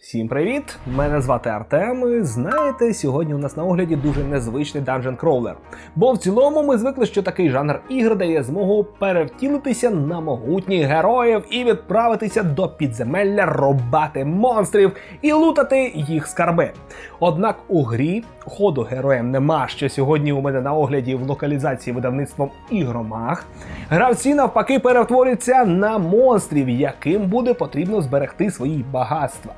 Всім привіт! Мене звати Артем. І знаєте, сьогодні у нас на огляді дуже незвичний Dungeon Crawler. Бо в цілому ми звикли, що такий жанр ігр дає змогу перевтілитися на могутніх героїв і відправитися до підземелля, робати монстрів і лутати їх скарби. Однак у грі ходу героям нема, що сьогодні у мене на огляді в локалізації видавництвом Ігромаг. Гравці навпаки перетворюються на монстрів, яким буде потрібно зберегти свої багатства.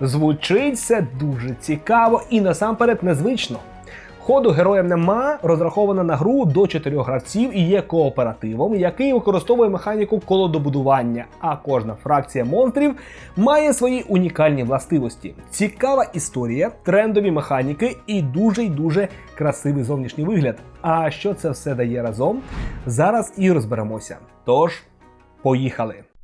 Звучить це дуже цікаво і насамперед незвично. Ходу героям нема розрахована на гру до 4 гравців і є кооперативом, який використовує механіку колодобудування, а кожна фракція монстрів має свої унікальні властивості. Цікава історія, трендові механіки і дуже й дуже красивий зовнішній вигляд. А що це все дає разом? Зараз і розберемося. Тож, поїхали!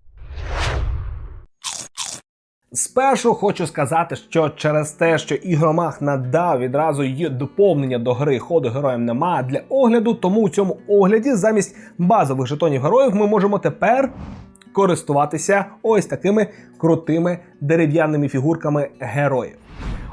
Спершу хочу сказати, що через те, що ігромах надав відразу є доповнення до гри ходу героям нема для огляду, тому у цьому огляді замість базових жетонів героїв ми можемо тепер користуватися ось такими крутими дерев'яними фігурками героїв.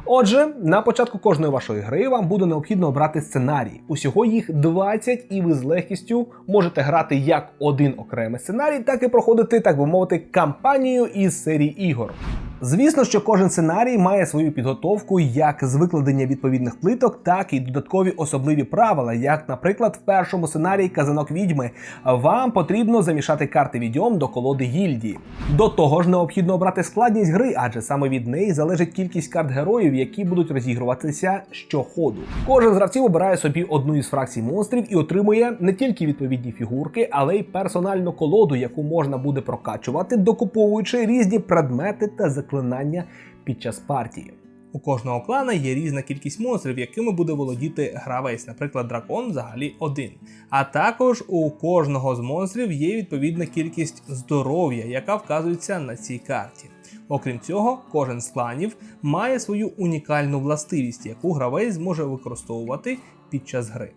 Отже, на початку кожної вашої гри вам буде необхідно обрати сценарій. Усього їх 20, і ви з легкістю можете грати як один окремий сценарій, так і проходити, так би мовити, кампанію із серії ігор. Звісно, що кожен сценарій має свою підготовку як з викладення відповідних плиток, так і додаткові особливі правила. Як, наприклад, в першому сценарії казанок відьми вам потрібно замішати карти відьом до колоди гільдії. До того ж, необхідно обрати складність гри, адже саме від неї залежить кількість карт героїв, які будуть розігруватися щоходу. Кожен з гравців обирає собі одну із фракцій монстрів і отримує не тільки відповідні фігурки, але й персональну колоду, яку можна буде прокачувати, докуповуючи різні предмети та заклинання під час партії. У кожного клана є різна кількість монстрів, якими буде володіти гравець, наприклад, дракон взагалі один. А також у кожного з монстрів є відповідна кількість здоров'я, яка вказується на цій карті. Окрім цього, кожен з кланів має свою унікальну властивість, яку гравець зможе використовувати під час гри.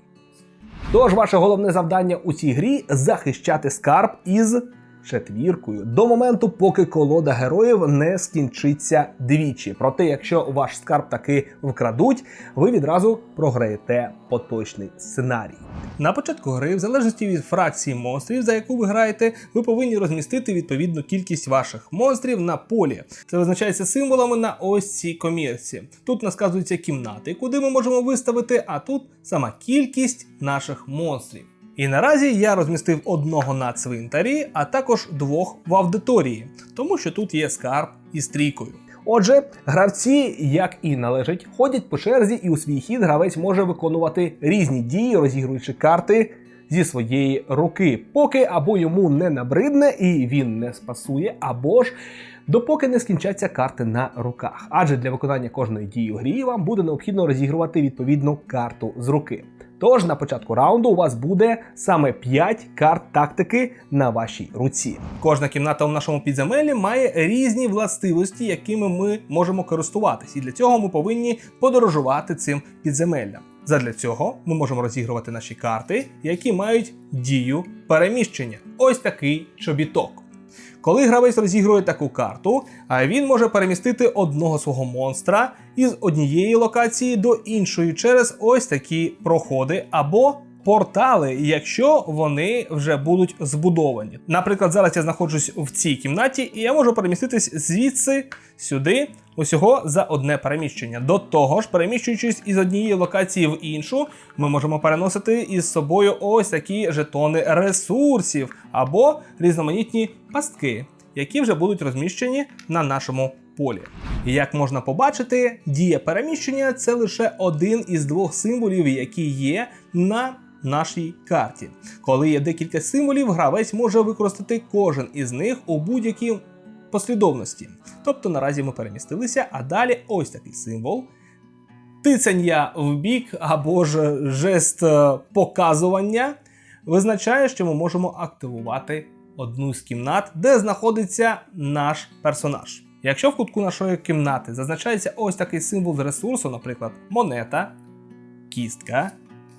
Тож ваше головне завдання у цій грі захищати скарб із четвіркою до моменту, поки колода героїв не скінчиться двічі. Проте, якщо ваш скарб таки вкрадуть, ви відразу програєте поточний сценарій. На початку гри, в залежності від фракції монстрів, за яку ви граєте, ви повинні розмістити відповідну кількість ваших монстрів на полі. Це визначається символами на ось цій комірці. Тут насказуються кімнати, куди ми можемо виставити, а тут сама кількість наших монстрів. І наразі я розмістив одного на цвинтарі, а також двох в аудиторії, тому що тут є скарб із трійкою. Отже, гравці, як і належить, ходять по черзі, і у свій хід гравець може виконувати різні дії, розігруючи карти зі своєї руки, поки або йому не набридне і він не спасує, або ж допоки не скінчаться карти на руках. Адже для виконання кожної дії у грі вам буде необхідно розігрувати відповідну карту з руки. Тож на початку раунду у вас буде саме 5 карт тактики на вашій руці. Кожна кімната у нашому підземеллі має різні властивості, якими ми можемо користуватись, і для цього ми повинні подорожувати цим підземеллям. Задля цього ми можемо розігрувати наші карти, які мають дію переміщення. Ось такий чобіток. Коли гравець розігрує таку карту, він може перемістити одного свого монстра із однієї локації до іншої через ось такі проходи або портали, якщо вони вже будуть збудовані. Наприклад, зараз я знаходжусь в цій кімнаті, і я можу переміститись звідси сюди. Усього за одне переміщення. До того ж, переміщуючись із однієї локації в іншу, ми можемо переносити із собою ось такі жетони ресурсів або різноманітні пастки, які вже будуть розміщені на нашому полі. Як можна побачити, дія переміщення це лише один із двох символів, які є на нашій карті. Коли є декілька символів, гравець може використати кожен із них у будь-якій послідовності. Тобто наразі ми перемістилися, а далі ось такий символ. Тицяння в бік або ж жест е, показування визначає, що ми можемо активувати одну з кімнат, де знаходиться наш персонаж. Якщо в кутку нашої кімнати зазначається ось такий символ з ресурсу, наприклад, монета, кістка,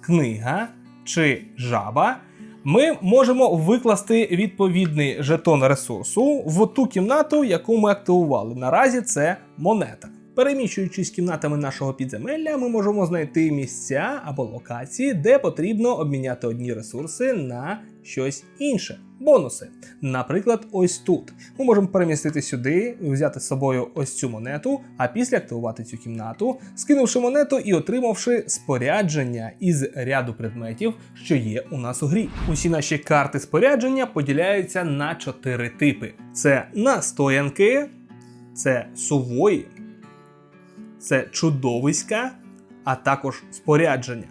книга чи жаба, ми можемо викласти відповідний жетон ресурсу в ту кімнату, яку ми активували. Наразі це монета. Переміщуючись кімнатами нашого підземелля, ми можемо знайти місця або локації, де потрібно обміняти одні ресурси на щось інше. Бонуси. Наприклад, ось тут. Ми можемо перемістити сюди, взяти з собою ось цю монету, а після активувати цю кімнату, скинувши монету і отримавши спорядження із ряду предметів, що є у нас у грі. Усі наші карти спорядження поділяються на чотири типи: це настоянки, це сувої, це чудовиська, а також спорядження.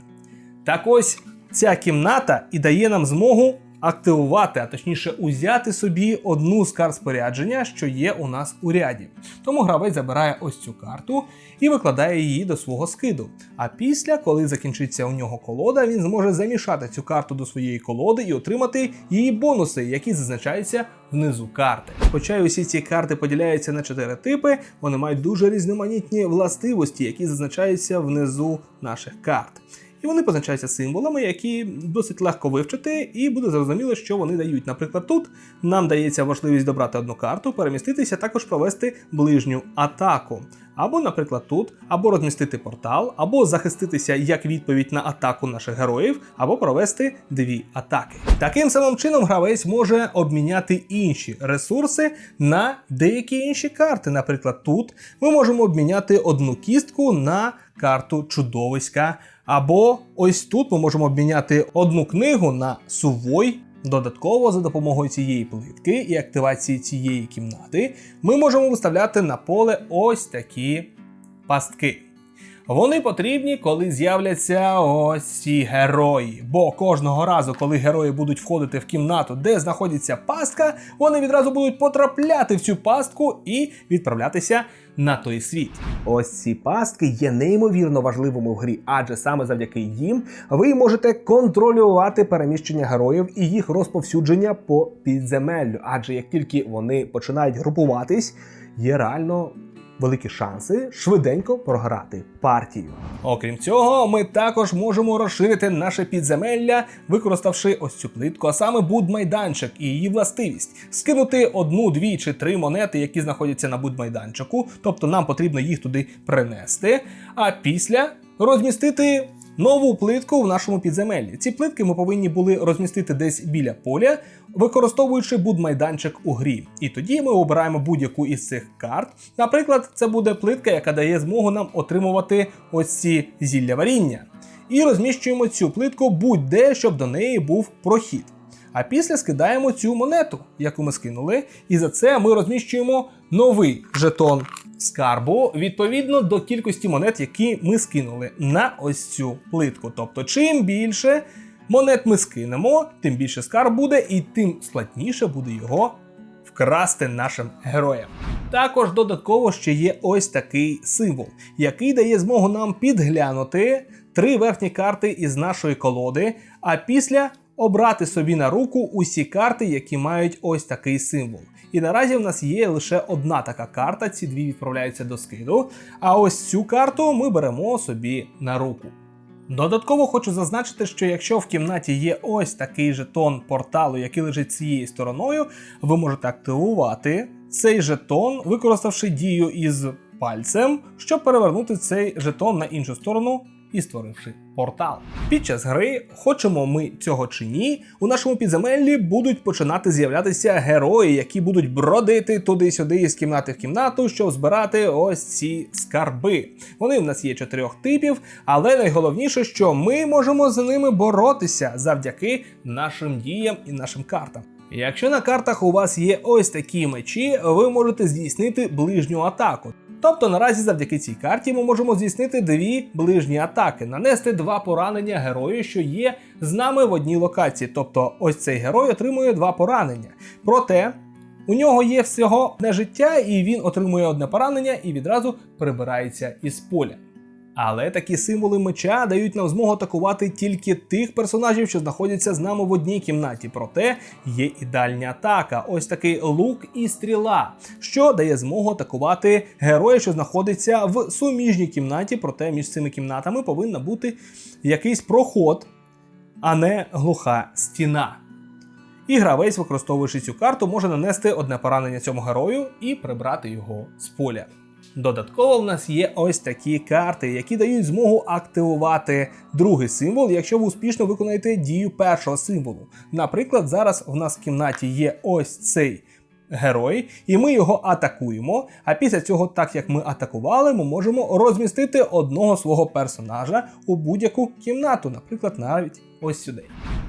Так ось ця кімната і дає нам змогу активувати, а точніше узяти собі одну з карт спорядження, що є у нас у ряді. Тому гравець забирає ось цю карту і викладає її до свого скиду. А після, коли закінчиться у нього колода, він зможе замішати цю карту до своєї колоди і отримати її бонуси, які зазначаються внизу карти. Хоча й усі ці карти поділяються на чотири типи, вони мають дуже різноманітні властивості, які зазначаються внизу наших карт. І вони позначаються символами, які досить легко вивчити, і буде зрозуміло, що вони дають. Наприклад, тут нам дається можливість добрати одну карту, переміститися, також провести ближню атаку. Або, наприклад, тут, або розмістити портал, або захиститися як відповідь на атаку наших героїв, або провести дві атаки. Таким самим чином гравець може обміняти інші ресурси на деякі інші карти. Наприклад, тут ми можемо обміняти одну кістку на карту чудовиська. Або ось тут ми можемо обміняти одну книгу на сувой. Додатково за допомогою цієї плитки і активації цієї кімнати ми можемо виставляти на поле ось такі пастки. Вони потрібні, коли з'являться ось ці герої. Бо кожного разу, коли герої будуть входити в кімнату, де знаходиться пастка, вони відразу будуть потрапляти в цю пастку і відправлятися на той світ. Ось ці пастки є неймовірно важливими в грі, адже саме завдяки їм ви можете контролювати переміщення героїв і їх розповсюдження по підземеллю. Адже як тільки вони починають групуватись, є реально великі шанси швиденько програти партію. Окрім цього, ми також можемо розширити наше підземелля, використавши ось цю плитку, а саме будмайданчик і її властивість, скинути одну, дві чи три монети, які знаходяться на будмайданчику, тобто нам потрібно їх туди принести, а після розмістити. Нову плитку в нашому підземеллі. Ці плитки ми повинні були розмістити десь біля поля, використовуючи будмайданчик у грі. І тоді ми обираємо будь-яку із цих карт. Наприклад, це буде плитка, яка дає змогу нам отримувати ось ці зілля варіння. І розміщуємо цю плитку будь-де, щоб до неї був прохід. А після скидаємо цю монету, яку ми скинули, і за це ми розміщуємо новий жетон скарбу відповідно до кількості монет, які ми скинули на ось цю плитку. Тобто, чим більше монет ми скинемо, тим більше скарб буде, і тим складніше буде його вкрасти нашим героям. Також додатково ще є ось такий символ, який дає змогу нам підглянути три верхні карти із нашої колоди, а після обрати собі на руку усі карти, які мають ось такий символ. І наразі в нас є лише одна така карта, ці дві відправляються до скиду. А ось цю карту ми беремо собі на руку. Додатково хочу зазначити, що якщо в кімнаті є ось такий жетон порталу, який лежить цією стороною, ви можете активувати цей жетон, використавши дію із пальцем, щоб перевернути цей жетон на іншу сторону і створивши портал. Під час гри, хочемо ми цього чи ні, у нашому підземеллі будуть починати з'являтися герої, які будуть бродити туди-сюди з кімнати в кімнату, щоб збирати ось ці скарби. Вони в нас є чотирьох типів, але найголовніше, що ми можемо з ними боротися завдяки нашим діям і нашим картам. Якщо на картах у вас є ось такі мечі, ви можете здійснити ближню атаку. Тобто наразі завдяки цій карті ми можемо здійснити дві ближні атаки, нанести два поранення герою, що є з нами в одній локації. Тобто, ось цей герой отримує два поранення. Проте у нього є всього одне життя, і він отримує одне поранення і відразу прибирається із поля. Але такі символи меча дають нам змогу атакувати тільки тих персонажів, що знаходяться з нами в одній кімнаті. Проте є і дальня атака, ось такий лук і стріла, що дає змогу атакувати героя, що знаходиться в суміжній кімнаті. Проте між цими кімнатами повинна бути якийсь проход, а не глуха стіна. І гравець, використовуючи цю карту, може нанести одне поранення цьому герою і прибрати його з поля. Додатково в нас є ось такі карти, які дають змогу активувати другий символ, якщо ви успішно виконаєте дію першого символу. Наприклад, зараз в нас в кімнаті є ось цей герой, і ми його атакуємо. А після цього, так як ми атакували, ми можемо розмістити одного свого персонажа у будь-яку кімнату, наприклад, навіть ось сюди.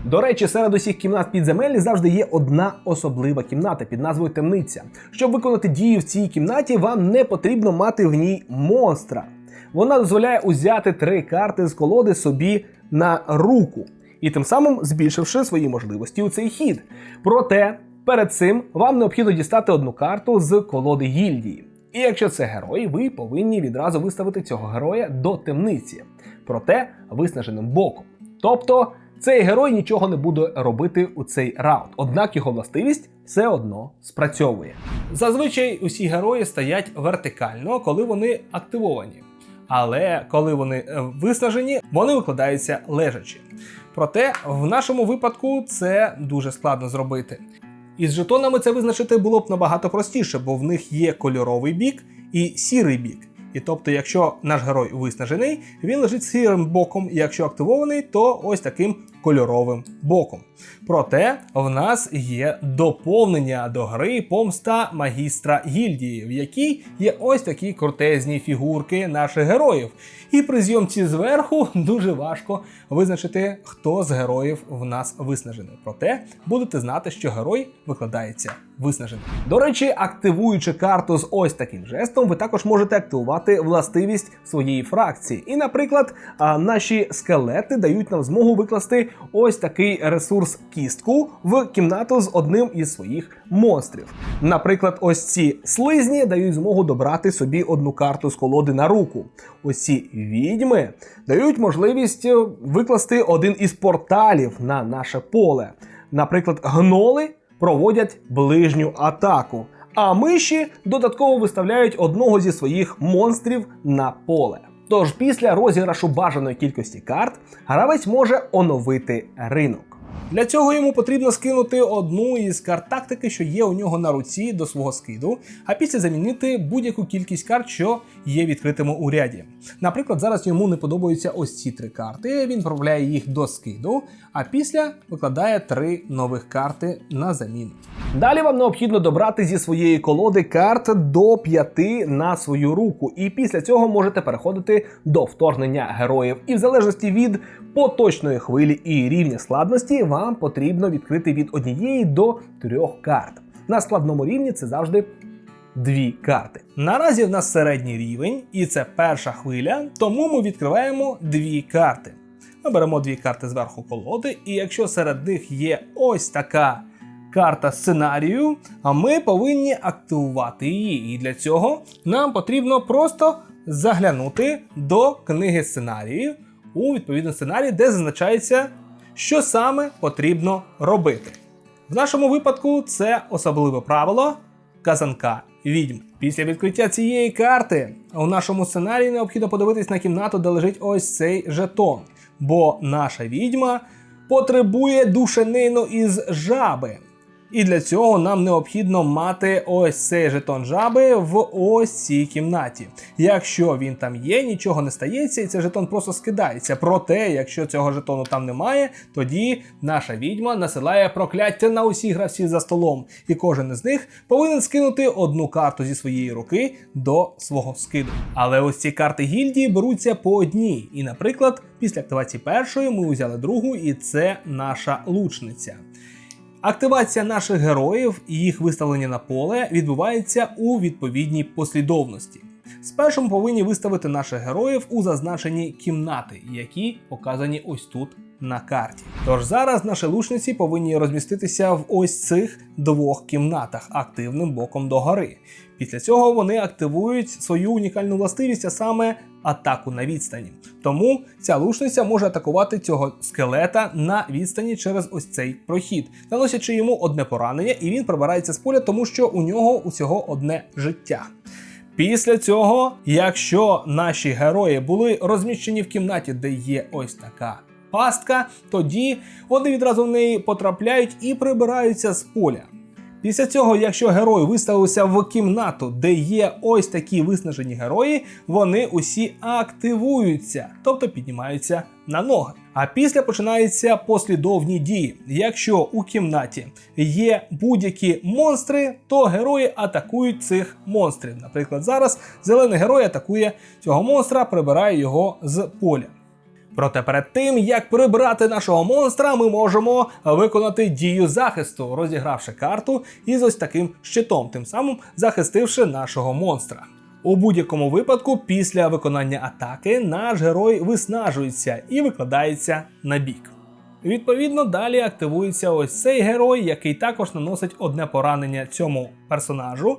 До речі, серед усіх кімнат підземелі завжди є одна особлива кімната під назвою темниця. Щоб виконати дію в цій кімнаті, вам не потрібно мати в ній монстра. Вона дозволяє узяти три карти з колоди собі на руку, і тим самим збільшивши свої можливості у цей хід. Проте перед цим вам необхідно дістати одну карту з колоди гільдії. І якщо це герой, ви повинні відразу виставити цього героя до темниці, проте виснаженим боком. Тобто цей герой нічого не буде робити у цей раунд, однак його властивість все одно спрацьовує. Зазвичай усі герої стоять вертикально, коли вони активовані. Але коли вони е, виснажені, вони викладаються лежачи. Проте в нашому випадку це дуже складно зробити. Із жетонами це визначити було б набагато простіше, бо в них є кольоровий бік і сірий бік. І тобто, якщо наш герой виснажений, він лежить сірим боком, і якщо активований, то ось таким кольоровим боком. Проте в нас є доповнення до гри помста магістра гільдії, в якій є ось такі крутезні фігурки наших героїв. І при зйомці зверху дуже важко визначити, хто з героїв в нас виснажений. Проте будете знати, що герой викладається виснаженим. До речі, активуючи карту з ось таким жестом, ви також можете активувати властивість своєї фракції. І, наприклад, наші скелети дають нам змогу викласти ось такий ресурс кістку в кімнату з одним із своїх монстрів. Наприклад, ось ці слизні дають змогу добрати собі одну карту з колоди на руку. Ось ці відьми дають можливість е, викласти один із порталів на наше поле. Наприклад, гноли проводять ближню атаку, а миші додатково виставляють одного зі своїх монстрів на поле. Тож після розіграшу бажаної кількості карт гравець може оновити ринок. Для цього йому потрібно скинути одну із карт тактики, що є у нього на руці до свого скиду, а після замінити будь-яку кількість карт, що є відкритими у ряді. Наприклад, зараз йому не подобаються ось ці три карти. Він проявляє їх до скиду, а після викладає три нових карти на заміну. Далі вам необхідно добрати зі своєї колоди карт до п'яти на свою руку, і після цього можете переходити до вторгнення героїв. І в залежності від поточної хвилі і рівня складності, вам потрібно відкрити від однієї до трьох карт. На складному рівні це завжди дві карти. Наразі в нас середній рівень, і це перша хвиля, тому ми відкриваємо дві карти. Ми беремо дві карти зверху колоди, і якщо серед них є ось така карта сценарію, а ми повинні активувати її. І для цього нам потрібно просто заглянути до книги сценарію у відповідний сценарій, де зазначається, що саме потрібно робити. В нашому випадку це особливе правило казанка відьм. Після відкриття цієї карти у нашому сценарії необхідно подивитись на кімнату, де лежить ось цей жетон. Бо наша відьма потребує душенину із жаби. І для цього нам необхідно мати ось цей жетон жаби в ось цій кімнаті. Якщо він там є, нічого не стається, і цей жетон просто скидається. Проте, якщо цього жетону там немає, тоді наша відьма насилає прокляття на усі гравців за столом, і кожен із них повинен скинути одну карту зі своєї руки до свого скиду. Але ось ці карти гільдії беруться по одній. І, наприклад, після активації першої ми взяли другу, і це наша лучниця. Активація наших героїв і їх виставлення на поле відбувається у відповідній послідовності. Спершу ми повинні виставити наших героїв у зазначені кімнати, які показані ось тут на карті. Тож зараз наші лучниці повинні розміститися в ось цих двох кімнатах активним боком догори. Після цього вони активують свою унікальну властивість, а саме атаку на відстані. Тому ця лучниця може атакувати цього скелета на відстані через ось цей прохід, наносячи йому одне поранення, і він прибирається з поля, тому що у нього усього одне життя. Після цього, якщо наші герої були розміщені в кімнаті, де є ось така пастка, тоді вони відразу в неї потрапляють і прибираються з поля. Після цього, якщо герой виставився в кімнату, де є ось такі виснажені герої, вони усі активуються, тобто піднімаються на ноги. А після починаються послідовні дії. Якщо у кімнаті є будь-які монстри, то герої атакують цих монстрів. Наприклад, зараз зелений герой атакує цього монстра, прибирає його з поля. Проте перед тим, як прибрати нашого монстра, ми можемо виконати дію захисту, розігравши карту із ось таким щитом, тим самим захистивши нашого монстра. У будь-якому випадку, після виконання атаки, наш герой виснажується і викладається на бік. Відповідно, далі активується ось цей герой, який також наносить одне поранення цьому персонажу,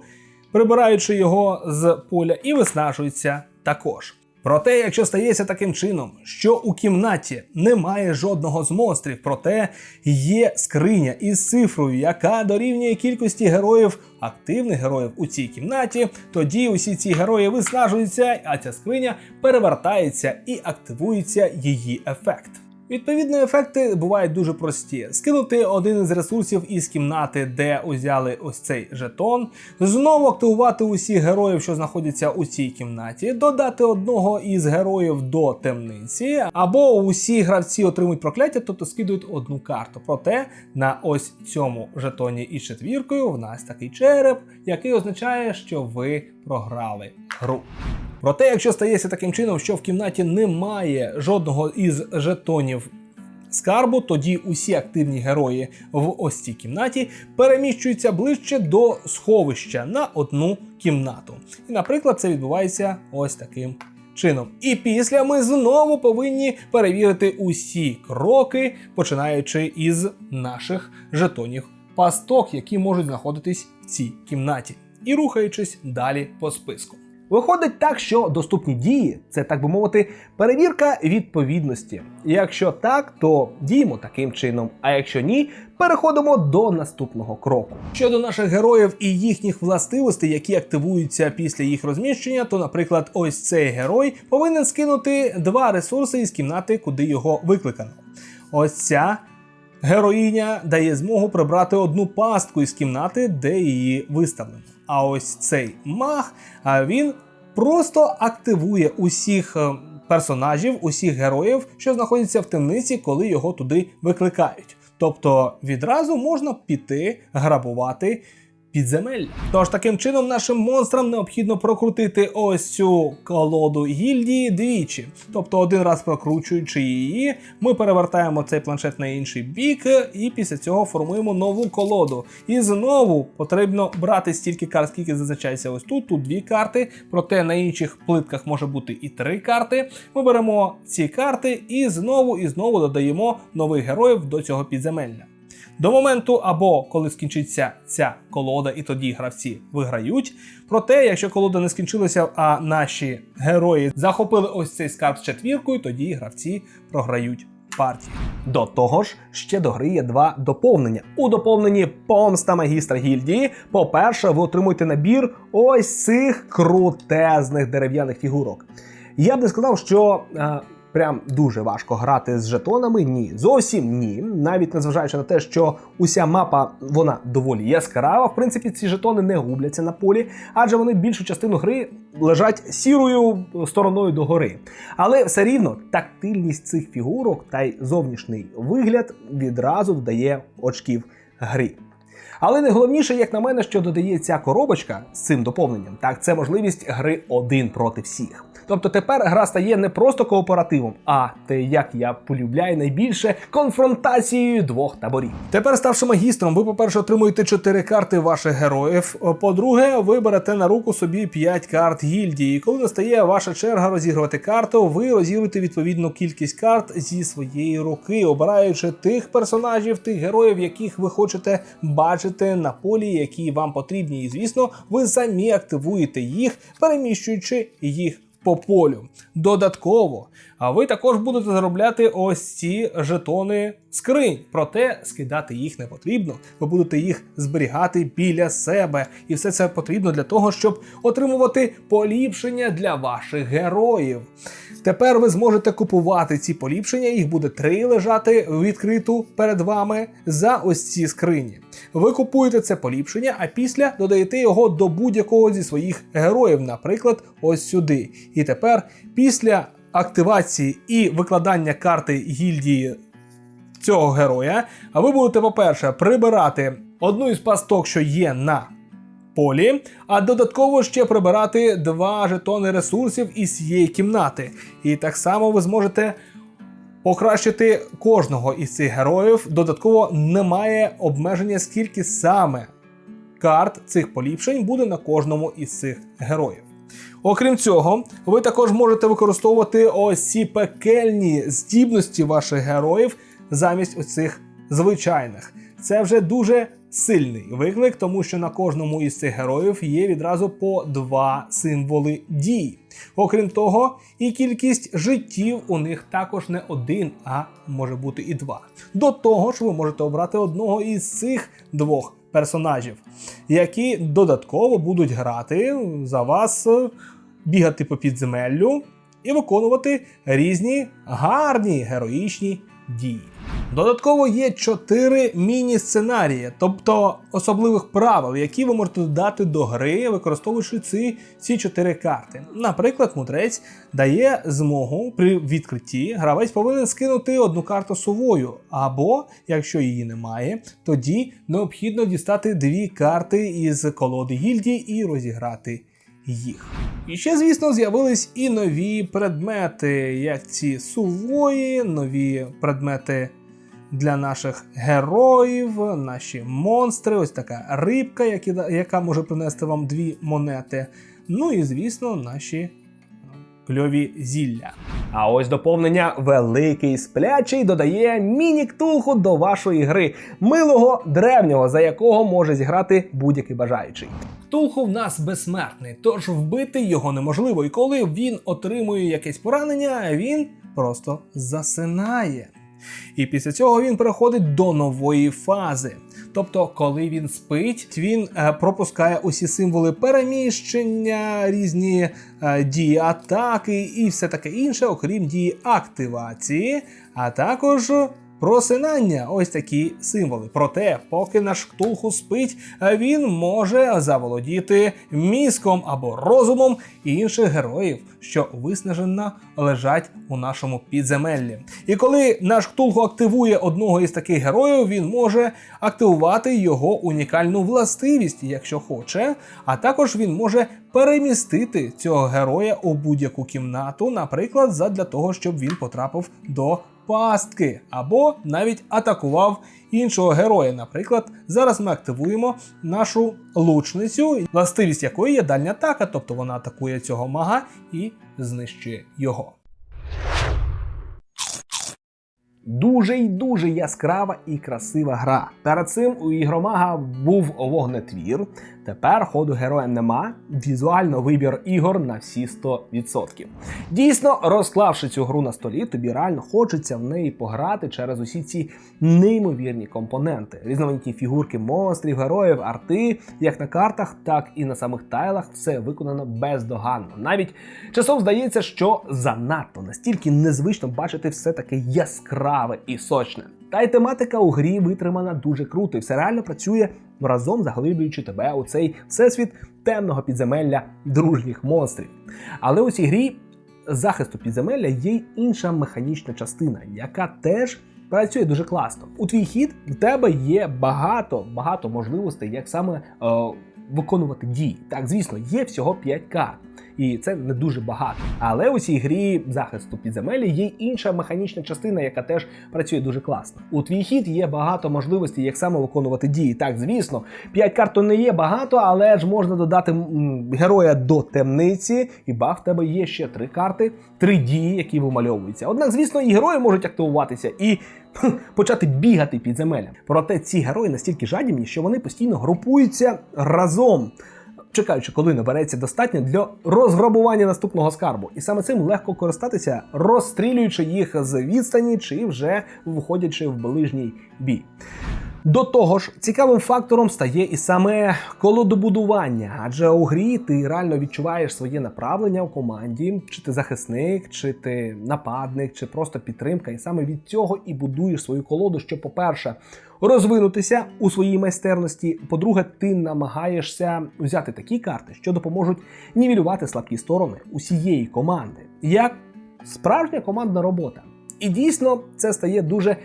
прибираючи його з поля, і виснажується також. Проте, якщо стається таким чином, що у кімнаті немає жодного з монстрів, проте є скриня із цифрою, яка дорівнює кількості героїв, активних героїв у цій кімнаті, тоді усі ці герої виснажуються, а ця скриня перевертається і активується її ефект. Відповідно, ефекти бувають дуже прості: скинути один із ресурсів із кімнати, де узяли ось цей жетон, знову активувати усіх героїв, що знаходяться у цій кімнаті, додати одного із героїв до темниці, або усі гравці отримують прокляття, тобто скидують одну карту. Проте на ось цьому жетоні із четвіркою в нас такий череп, який означає, що ви програли гру. Проте, якщо стається таким чином, що в кімнаті немає жодного із жетонів скарбу, тоді усі активні герої в ось цій кімнаті переміщуються ближче до сховища на одну кімнату. І, наприклад, це відбувається ось таким чином. І після ми знову повинні перевірити усі кроки, починаючи із наших жетонів пасток, які можуть знаходитись в цій кімнаті, і рухаючись далі по списку. Виходить так, що доступні дії це так би мовити перевірка відповідності. Якщо так, то діємо таким чином. А якщо ні, переходимо до наступного кроку. Щодо наших героїв і їхніх властивостей, які активуються після їх розміщення, то, наприклад, ось цей герой повинен скинути два ресурси із кімнати, куди його викликано. Ось ця героїня дає змогу прибрати одну пастку із кімнати, де її виставлено. А ось цей маг, а він просто активує усіх е, персонажів, усіх героїв, що знаходяться в темниці, коли його туди викликають. Тобто відразу можна піти грабувати підземелля. Тож таким чином нашим монстрам необхідно прокрутити ось цю колоду гільдії двічі. Тобто один раз прокручуючи її, ми перевертаємо цей планшет на інший бік, і після цього формуємо нову колоду. І знову потрібно брати стільки карт, скільки зазначається ось тут. Тут дві карти, проте на інших плитках може бути і три карти. Ми беремо ці карти і знову і знову додаємо нових героїв до цього підземелля. До моменту, або коли скінчиться ця колода, і тоді гравці виграють. Проте, якщо колода не скінчилася, а наші герої захопили ось цей скарб з четвіркою, тоді гравці програють партії. До того ж, ще до гри є два доповнення. У доповненні помста магістра гільдії. По-перше, ви отримуєте набір ось цих крутезних дерев'яних фігурок. Я б не сказав, що. е, Прям дуже важко грати з жетонами. Ні, зовсім ні. Навіть незважаючи на те, що уся мапа вона доволі яскрава. В принципі, ці жетони не губляться на полі, адже вони більшу частину гри лежать сірою стороною до гори. Але все рівно тактильність цих фігурок та й зовнішній вигляд відразу додає очків гри. Але найголовніше, як на мене, що додає ця коробочка з цим доповненням, так це можливість гри один проти всіх. Тобто тепер гра стає не просто кооперативом, а те, як я полюбляю найбільше, конфронтацією двох таборів. Тепер, ставши магістром, ви, по-перше, отримуєте 4 карти ваших героїв. По-друге, ви берете на руку собі 5 карт гільдії. І коли настає ваша черга розігрувати карту, ви розігруєте відповідну кількість карт зі своєї руки, обираючи тих персонажів, тих героїв, яких ви хочете бачити на полі, які вам потрібні. І звісно, ви самі активуєте їх, переміщуючи їх по полю. Додатково, а ви також будете заробляти ось ці жетони скринь. Проте скидати їх не потрібно. Ви будете їх зберігати біля себе. І все це потрібно для того, щоб отримувати поліпшення для ваших героїв. Тепер ви зможете купувати ці поліпшення, їх буде три лежати відкриту перед вами за ось ці скрині. Ви купуєте це поліпшення, а після додаєте його до будь-якого зі своїх героїв, наприклад, ось сюди. І тепер після активації і викладання карти гільдії цього героя, ви будете, по-перше, прибирати одну із пасток, що є на полі, а додатково ще прибирати два жетони ресурсів із цієї кімнати. І так само ви зможете покращити кожного із цих героїв. Додатково немає обмеження, скільки саме карт цих поліпшень буде на кожному із цих героїв. Окрім цього, ви також можете використовувати ось пекельні здібності ваших героїв замість оцих звичайних. Це вже дуже сильний виклик, тому що на кожному із цих героїв є відразу по два символи дій. Окрім того, і кількість життів у них також не один, а може бути і два. До того ж, ви можете обрати одного із цих двох персонажів, які додатково будуть грати за вас, е, бігати по підземеллю і виконувати різні гарні героїчні дії. Додатково є чотири міні-сценарії, тобто особливих правил, які ви можете додати до гри, використовуючи ці, ці чотири карти. Наприклад, мудрець дає змогу при відкритті гравець повинен скинути одну карту совою, або, якщо її немає, тоді необхідно дістати дві карти із колоди гільдії і розіграти їх. І ще, звісно, з'явились і нові предмети, як ці сувої, нові предмети для наших героїв, наші монстри, ось така рибка, яка може принести вам дві монети. Ну і, звісно, наші кльові зілля. А ось доповнення Великий Сплячий додає міні-ктулху до вашої гри, милого древнього, за якого може зіграти будь-який бажаючий. Ктулху в нас безсмертний, тож вбити його неможливо, і коли він отримує якесь поранення, він просто засинає. І після цього він переходить до нової фази. Тобто, коли він спить, він е, пропускає усі символи переміщення, різні е, дії атаки і все таке інше, окрім дії активації, а також просинання. Ось такі символи. Проте, поки наш ктулху спить, він може заволодіти мізком або розумом інших героїв, що виснажено лежать у нашому підземеллі. І коли наш ктулху активує одного із таких героїв, він може активувати його унікальну властивість, якщо хоче. А також він може перемістити цього героя у будь-яку кімнату, наприклад, задля того, щоб він потрапив до пастки, або навіть атакував іншого героя. Наприклад, зараз ми активуємо нашу лучницю, властивість якої є дальня атака, тобто вона атакує цього мага і знищує його. Дуже й дуже яскрава і красива гра. Перед цим у ігромага був вогнетвір. Тепер ходу героя нема. Візуально вибір ігор на всі 100%. Дійсно, розклавши цю гру на столі, тобі реально хочеться в неї пограти через усі ці неймовірні компоненти, різноманітні фігурки монстрів, героїв, арти, як на картах, так і на самих тайлах. Все виконано бездоганно. Навіть часом здається, що занадто настільки незвично бачити все таке яскраве і сочне. Та й тематика у грі витримана дуже круто, і все реально працює разом заглиблюючи тебе у цей всесвіт темного підземелля дружніх монстрів. Але у цій грі захисту підземелля є й інша механічна частина, яка теж працює дуже класно. У твій хід в тебе є багато багато можливостей, як саме е, виконувати дії. Так, звісно, є всього 5 карт. І це не дуже багато. Але у цій грі захисту підземелля є інша механічна частина, яка теж працює дуже класно. У твій хід є багато можливостей, як саме виконувати дії. Так, звісно, 5 карт не є багато, але ж можна додати героя до темниці, і ба, в тебе є ще три карти, три дії, які вимальовуються. Однак, звісно, і герої можуть активуватися і почати бігати підземеллям. Проте ці герої настільки жадібні, що вони постійно групуються разом. Чекаючи, коли набереться достатньо для розграбування наступного скарбу, і саме цим легко користатися, розстрілюючи їх з відстані чи вже входячи в ближній бій. До того ж, цікавим фактором стає і саме колодобудування, адже у грі ти реально відчуваєш своє направлення у команді, чи ти захисник, чи ти нападник, чи просто підтримка. І саме від цього і будуєш свою колоду, що, по-перше, розвинутися у своїй майстерності. По-друге, ти намагаєшся взяти такі карти, що допоможуть нівелювати слабкі сторони усієї команди. Як справжня командна робота. І дійсно це стає дуже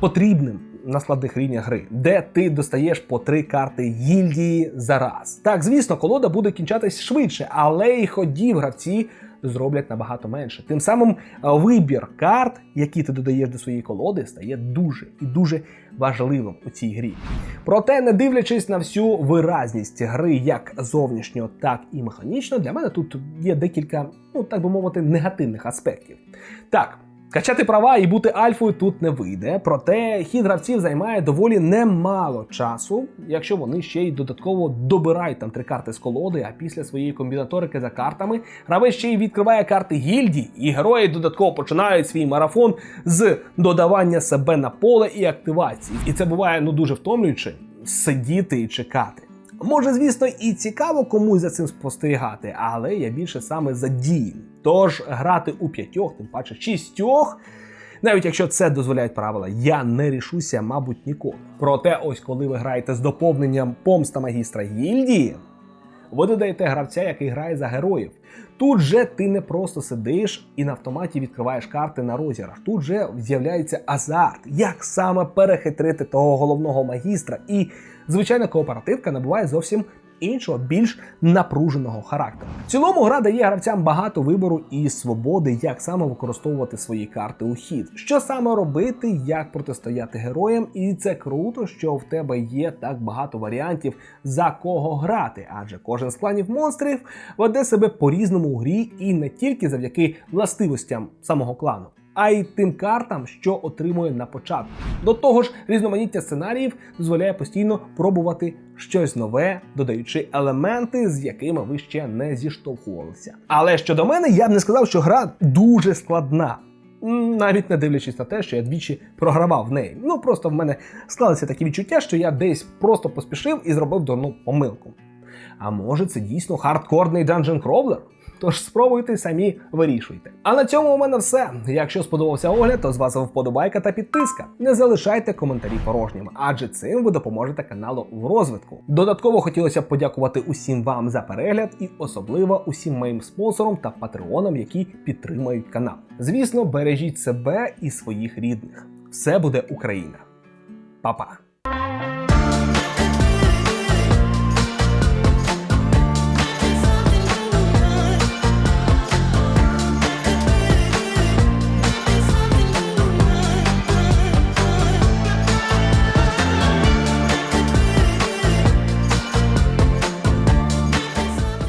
потрібним на складних рівнях гри, де ти достаєш по три карти гільдії за раз. Так, звісно, колода буде кінчатись швидше, але і ходів гравці зроблять набагато менше. Тим самим е, вибір карт, які ти додаєш до своєї колоди, стає дуже і дуже важливим у цій грі. Проте, не дивлячись на всю виразність гри, як зовнішньо, так і механічно, для мене тут є декілька, ну так би мовити, негативних аспектів. Так. Качати права і бути альфою тут не вийде, проте хід гравців займає доволі немало часу, якщо вони ще й додатково добирають там три карти з колоди, а після своєї комбінаторики за картами гравець ще й відкриває карти гільдії, і герої додатково починають свій марафон з додавання себе на поле і активації. І це буває ну дуже втомлююче сидіти і чекати. Може, звісно, і цікаво комусь за цим спостерігати, але я більше саме за дії. Тож грати у п'ятьох, тим паче шістьох, навіть якщо це дозволяють правила, я не рішуся, мабуть, ніколи. Проте, ось коли ви граєте з доповненням помста магістра гільдії, ви додаєте гравця, який грає за героїв. Тут же ти не просто сидиш і на автоматі відкриваєш карти на розіграш. Тут же з'являється азарт, як саме перехитрити того головного магістра. І звичайна кооперативка набуває зовсім іншого, більш напруженого характеру. В цілому гра дає гравцям багато вибору і свободи, як саме використовувати свої карти у хід, що саме робити, як протистояти героям, і це круто, що в тебе є так багато варіантів за кого грати, адже кожен з кланів монстрів веде себе по-різному у грі і не тільки завдяки властивостям самого клану. А й тим картам, що отримує на початку. До того ж, різноманіття сценаріїв дозволяє постійно пробувати щось нове, додаючи елементи, з якими ви ще не зіштовхувалися. Але щодо мене, я б не сказав, що гра дуже складна. Навіть не дивлячись на те, що я двічі програвав в неї. Ну просто в мене склалися такі відчуття, що я десь просто поспішив і зробив дурну помилку. А може, це дійсно хардкорний Dungeon Crawler? Тож спробуйте самі вирішуйте. А на цьому у мене все. Якщо сподобався огляд, то з вас вподобайка та підписка. Не залишайте коментарі порожніми, адже цим ви допоможете каналу в розвитку. Додатково хотілося б подякувати усім вам за перегляд і особливо усім моїм спонсорам та патреонам, які підтримують канал. Звісно, бережіть себе і своїх рідних. Все буде Україна. Па-па!